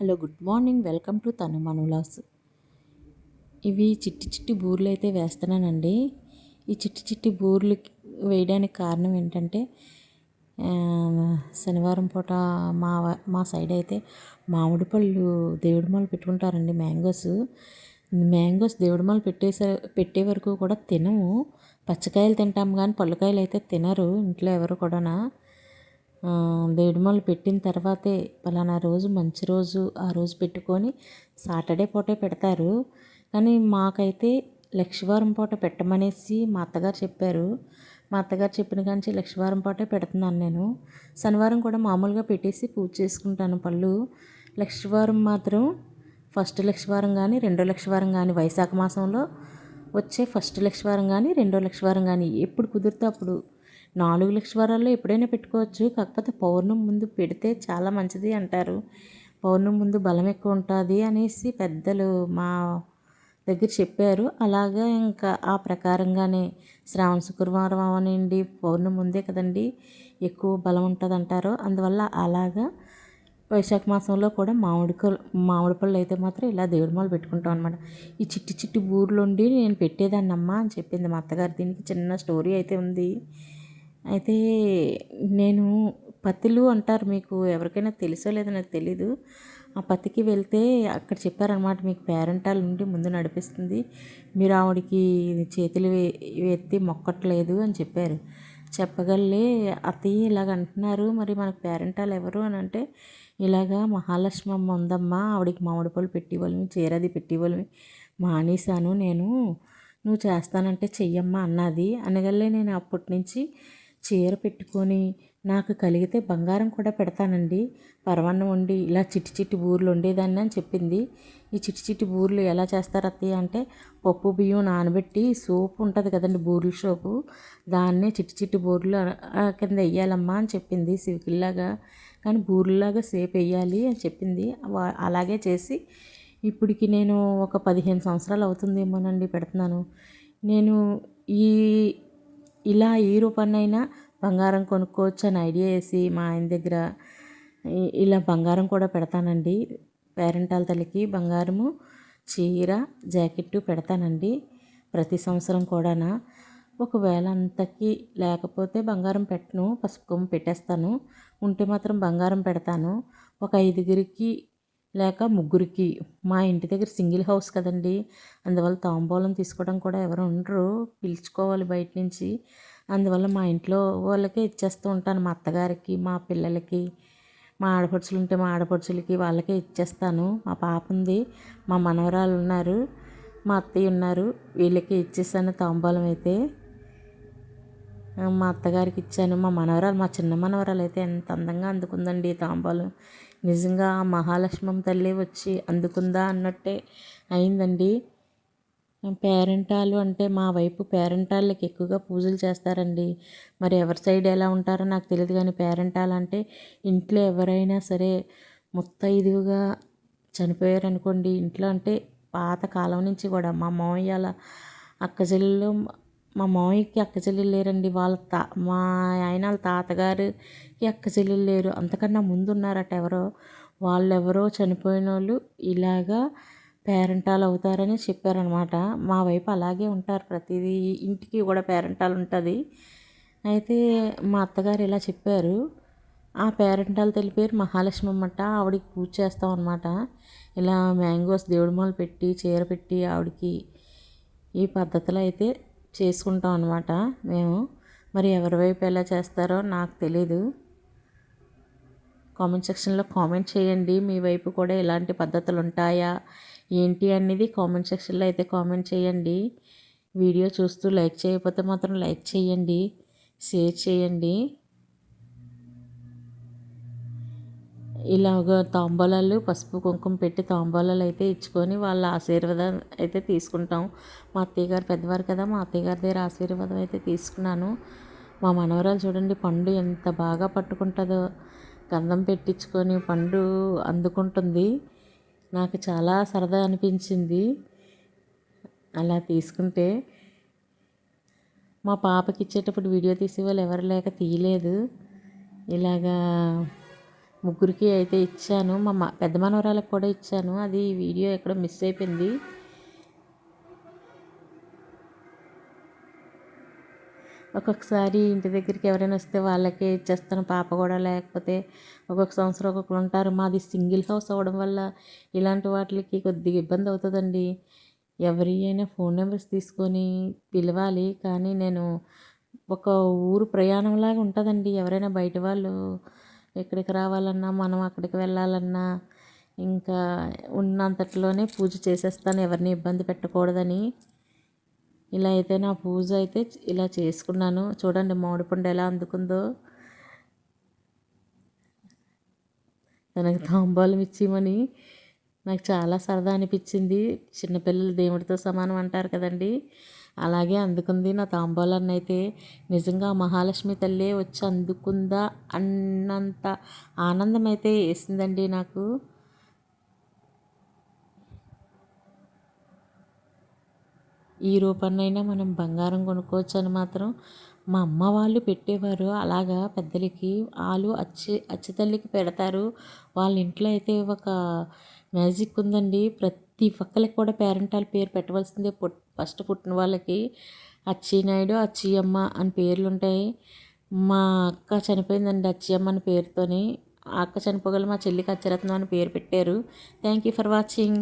Hello good morning. Welcome to తను మనులాస్ ఇవి చిట్టి చిట్టి బూర్లు అయితే వేస్తున్నానండి. ఈ చిట్టి చిట్టి బూర్లు వేయడానికి కారణం ఏంటంటే శనివారం పూట మా మా సైడ్ అయితే మామిడి పళ్ళు దేవుడి మాలు పెట్టుకుంటారండి మ్యాంగోస్. మ్యాంగోస్ దేవుడి మాలు పెట్టేసే పెట్టే వరకు కూడా తినము. పచ్చకాయలు తింటాము కానీ పళ్ళకాయలు అయితే తినరు. ఇంట్లో ఎవరు కూడానా. ఆ, పెట్టిన తర్వాతే పలానా రోజు మంచి రోజు ఆ రోజు పెట్టుకొని సాటర్డే పూటే పెడతారు. కానీ మాకైతే లక్షవారం పూట పెట్టమనేసి మా అత్తగారు చెప్పారు. మా అత్తగారు చెప్పిన కాంచి లక్షవారం పూటే పెడుతున్నాను నేను. శనివారం కూడా మామూలుగా పెట్టేసి పూజ చేసుకుంటాను పళ్ళు. లక్షవారం మాత్రం ఫస్ట్ లక్షవారం కానీ రెండో లక్షవారం కానీ వైశాఖ మాసంలో వచ్చే ఫస్ట్ లక్షవారం కానీ రెండో లక్షవారం కానీ ఎప్పుడు కుదిరితే అప్పుడు నాలుగు లక్షవారాల్లో ఎప్పుడైనా పెట్టుకోవచ్చు. కాకపోతే పౌర్ణమి ముందు పెడితే చాలా మంచిది అంటారు. పౌర్ణమి ముందు బలం ఎక్కువ ఉంటుంది అనేసి పెద్దలు మా దగ్గర చెప్పారు. అలాగా ఇంకా ఆ ప్రకారంగానే శ్రావణ శుక్రవారం అవనండి. పౌర్ణమి ముందే కదండి ఎక్కువ బలం ఉంటుంది అంటారు అందువల్ల అలాగా వైశాఖ మాసంలో కూడా మామిడి మామిడి పళ్ళు అయితే మాత్రం ఇలా దేవుడి మాలు పెట్టుకుంటాం అనమాట ఈ చిట్టి చిట్టి బూర్లు ఉండి నేను పెట్టేదాన్నమ్మా అని చెప్పింది మా అత్తగారు. దీనికి చిన్న స్టోరీ అయితే ఉంది. అయితే నేను పత్తిలు అంటారు మీకు ఎవరికైనా తెలుసో లేదో నాకు తెలీదు. ఆ పత్తికి వెళ్తే అక్కడ చెప్పారనమాట మీకు పేరెంటాలు ఉండి ముందు నడిపిస్తుంది. మీరు ఆవిడకి చేతులు ఎత్తి మొక్కట్లేదు అని చెప్పారు. చెప్పగలే అత్తయ్య ఇలాగ అంటున్నారు మరి మనకు పేరెంటాలు ఎవరు అని అంటే ఇలాగా మహాలక్ష్మి అమ్మ ఉందమ్మా ఆవిడకి మామిడి పళ్ళు పెట్టేవాళ్ళమి చీరది పెట్టేవాళ్ళమి. మానేశాను నేను నువ్వు చేస్తానంటే చెయ్యమ్మా అన్నది. అనగలే నేను అప్పటి నుంచి చీర పెట్టుకొని నాకు కలిగితే బంగారం కూడా పెడతానండి. పరవన్నం వండి ఇలా చిట్టి చిట్టి బూర్లు వండేదాన్ని అని చెప్పింది. ఈ చిట్టి చిట్టి బూర్లు ఎలా చేస్తారు అత్తయ్య అంటే పప్పు బియ్యం నానబెట్టి సోపు ఉంటుంది కదండి బూర్ల సోపు. దాన్నే చిట్టి చిట్టి బూర్లు కింద వేయాలమ్మా అని చెప్పింది సివికిల్లాగా. కానీ బూర్లాగా సేపు వేయాలి అని చెప్పింది. అలాగే చేసి ఇప్పటికి నేను ఒక పదిహేను సంవత్సరాలు అవుతుందేమోనండి పెడుతున్నాను. నేను ఈ ఇలా ఈ రూపాన్నైనా బంగారం కొనుక్కోవచ్చు అని ఐడియా వేసి మా ఆయన దగ్గర ఇలా బంగారం కూడా పెడతానండి. పేరెంటాల తల్లికి బంగారము చీర జాకెట్టు పెడతానండి ప్రతి సంవత్సరం కూడానా. ఒకవేళ అంతకి లేకపోతే బంగారం పెట్టను పసుపు కొమ్ము పెట్టేస్తాను. ఉంటే మాత్రం బంగారం పెడతాను. ఒక ఐదుగురికి లేక ముగ్గురికి. మా ఇంటి దగ్గర సింగిల్ హౌస్ కదండి. అందువల్ల తాంబూలం తీసుకోవడం కూడా ఎవరు ఉండరు. పిలుచుకోవాలి బయట నుంచి. అందువల్ల మా ఇంట్లో వాళ్ళకే ఇచ్చేస్తూ ఉంటాను. మా అత్తగారికి మా పిల్లలకి మా ఆడపడుచులు ఉంటే మా ఆడపడుచులకి వాళ్ళకే ఇచ్చేస్తాను. మా పాప ఉంది మా మనవరాలు ఉన్నారు మా అత్తయ్య ఉన్నారు వీళ్ళకి ఇచ్చేసాను తాంబూలం అయితే. మా అత్తగారికి ఇచ్చాను మా మనవరాలు మా చిన్న మనవరాలు అయితే ఎంత అందంగా అందుకుందండి తాంబూలం. నిజంగా మహాలక్ష్మం మహాలక్ష్మమ్మ తల్లి వచ్చి అందుకుందా అన్నట్టే అయిందండి. పేరెంటాలు అంటే మా వైపు పేరెంటాళ్ళకి ఎక్కువగా పూజలు చేస్తారండి. మరి ఎవరి సైడ్ ఎలా ఉంటారో నాకు తెలియదు కానీ పేరెంటాలు అంటే ఇంట్లో ఎవరైనా సరే ముత్తైదువుగా చనిపోయారనుకోండి. ఇంట్లో అంటే పాత కాలం నుంచి కూడా మా మామయ్య అలా అక్క చెల్లెళ్ళు మా మామయ్యకి అక్క చెల్లెలు లేరండి. వాళ్ళ తా మా ఆయన వాళ్ళ తాతగారికి అక్క చెల్లెలు లేరు. అంతకన్నా ముందు ఉన్నారట ఎవరో. వాళ్ళెవరో చనిపోయిన వాళ్ళు ఇలాగా పేరెంటాలు అవుతారని చెప్పారనమాట. మా వైపు అలాగే ఉంటారు. ప్రతిదీ ఇంటికి కూడా పేరెంటాలు ఉంటుంది. అయితే మా అత్తగారు ఇలా చెప్పారు. ఆ పేరెంటాలు తల్లి పేరు మహాలక్ష్మి అమ్మట ఆవిడకి పూజ చేస్తాం అనమాట ఇలా మ్యాంగోస్ దేవుడి మాలు పెట్టి చీర పెట్టి ఆవిడకి ఈ పద్ధతిలో అయితే చేసుకుంటాం అనమాట మేము. మరి ఎవరి వైపు ఎలా చేస్తారో నాకు తెలీదు. కామెంట్ సెక్షన్లో కామెంట్ చేయండి. మీ వైపు కూడా ఇలాంటి పద్ధతులు ఉంటాయా? ఏంటి అనేది కామెంట్ సెక్షన్లో అయితే కామెంట్ చేయండి. వీడియో చూస్తూ లైక్ చేయకపోతే మాత్రం లైక్ చేయండి షేర్ చేయండి. ఇలాగ తాంబూలాలు పసుపు కుంకుమ పెట్టి తాంబూలాలు అయితే ఇచ్చుకొని వాళ్ళ ఆశీర్వాదం అయితే తీసుకుంటాం. మా అత్తయ్య గారు పెద్దవారు కదా మా అత్తయ్య గారి దగ్గర ఆశీర్వాదం అయితే తీసుకున్నాను. మా మనవరాలు చూడండి పండు ఎంత బాగా పట్టుకుంటుందో. గంధం పెట్టించుకొని పండు అందుకుంటుంది. నాకు చాలా సరదా అనిపించింది. అలా తీసుకుంటే మా పాపకి ఇచ్చేటప్పుడు వీడియో తీసే వాళ్ళు ఎవరు లేక తీయలేదు. ఇలాగా ముగ్గురికి అయితే ఇచ్చాను. మా పెద్ద మనవరాలకు కూడా ఇచ్చాను. అది వీడియో ఎక్కడో మిస్ అయిపోయింది. ఒక్కొక్కసారి ఇంటి దగ్గరికి ఎవరైనా వస్తే వాళ్ళకే ఇచ్చేస్తాను. పాప కూడా లేకపోతే ఒక్కొక్క సంవత్సరం ఒక్కొక్కరు ఉంటారు. మాది సింగిల్ హౌస్ అవ్వడం వల్ల ఇలాంటి వాటికి కొద్దిగా ఇబ్బంది అవుతుందండి. ఎవరి అయినా ఫోన్ నెంబర్స్ తీసుకొని పిలవాలి. కానీ నేను ఒక ఊరు ప్రయాణంలాగా ఉంటుందండి. ఎవరైనా బయట వాళ్ళు ఎక్కడికి రావాలన్నా మనం అక్కడికి వెళ్ళాలన్నా ఇంకా ఉన్నంతట్లోనే పూజ చేసేస్తాను. ఎవరిని ఇబ్బంది పెట్టకూడదని. ఇలా అయితే నా పూజ అయితే ఇలా చేసుకున్నాను. చూడండి మామిడిపండు ఎలా అందుకుందో. తనకు తాంబాలం ఇచ్చిమని నాకు చాలా సరదా అనిపించింది. చిన్నపిల్లలు దేవుడితో సమానం అంటారు కదండి. అలాగే అందుకుంది నా తాంబూలాన్ని అయితే. నిజంగా మహాలక్ష్మి తల్లే వచ్చి అందుకుందా అన్నంత ఆనందం అయితే వేసిందండి నాకు. ఈ రూపాన్నైనా మనం బంగారం కొనుక్కోవచ్చు అని మాత్రం మా అమ్మ వాళ్ళు పెట్టేవారు. అలాగా పెద్దలకి వాళ్ళు అచ్చి అచ్చతల్లికి పెడతారు. వాళ్ళ ఇంట్లో అయితే ఒక మ్యాజిక్ ఉందండి. ప్రతి ఒక్కరికి కూడా పేరెంటాల పేరు పెట్టవలసిందే. పుట్ ఫస్ట్ పుట్టిన వాళ్ళకి అచ్చి నాయుడు అచ్చి అమ్మ అని పేర్లు ఉంటాయి. మా అక్క చనిపోయిందండి అచ్చి అమ్మ అని పేరుతోని. ఆ అక్క చనిపోగల మా చెల్లికి అచ్చరత్నం అని పేరు పెట్టారు. Thank you for watching.